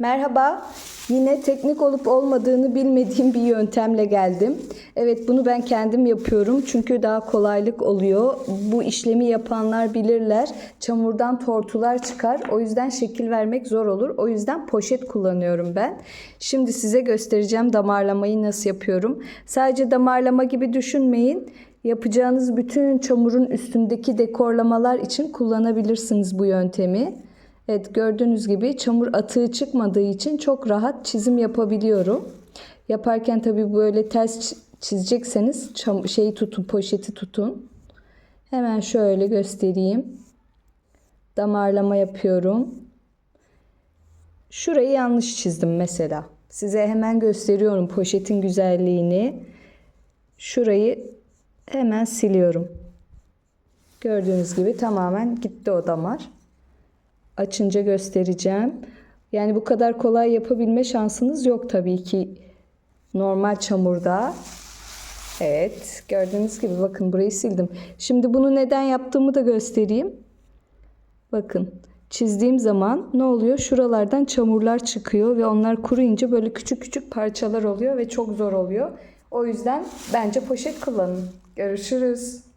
Merhaba. Yine teknik olup olmadığını bilmediğim bir yöntemle geldim. Evet bunu ben kendim yapıyorum çünkü daha kolaylık oluyor. Bu işlemi yapanlar bilirler. Çamurdan tortular çıkar. O yüzden şekil vermek zor olur. O yüzden poşet kullanıyorum ben. Şimdi size göstereceğim damarlamayı nasıl yapıyorum. Sadece damarlama gibi düşünmeyin. Yapacağınız bütün çamurun üstündeki dekorlamalar için kullanabilirsiniz bu yöntemi. Evet gördüğünüz gibi çamur atığı çıkmadığı için çok rahat çizim yapabiliyorum. Yaparken tabii böyle ters çi- çizecekseniz şeyi tutun, poşeti tutun. Hemen şöyle göstereyim. Damarlama yapıyorum. Şurayı yanlış çizdim mesela. Size hemen gösteriyorum poşetin güzelliğini. Şurayı hemen siliyorum. Gördüğünüz gibi tamamen gitti o damar açınca göstereceğim. Yani bu kadar kolay yapabilme şansınız yok tabii ki normal çamurda. Evet gördüğünüz gibi bakın burayı sildim. Şimdi bunu neden yaptığımı da göstereyim. Bakın çizdiğim zaman ne oluyor? Şuralardan çamurlar çıkıyor ve onlar kuruyunca böyle küçük küçük parçalar oluyor ve çok zor oluyor. O yüzden bence poşet kullanın. Görüşürüz.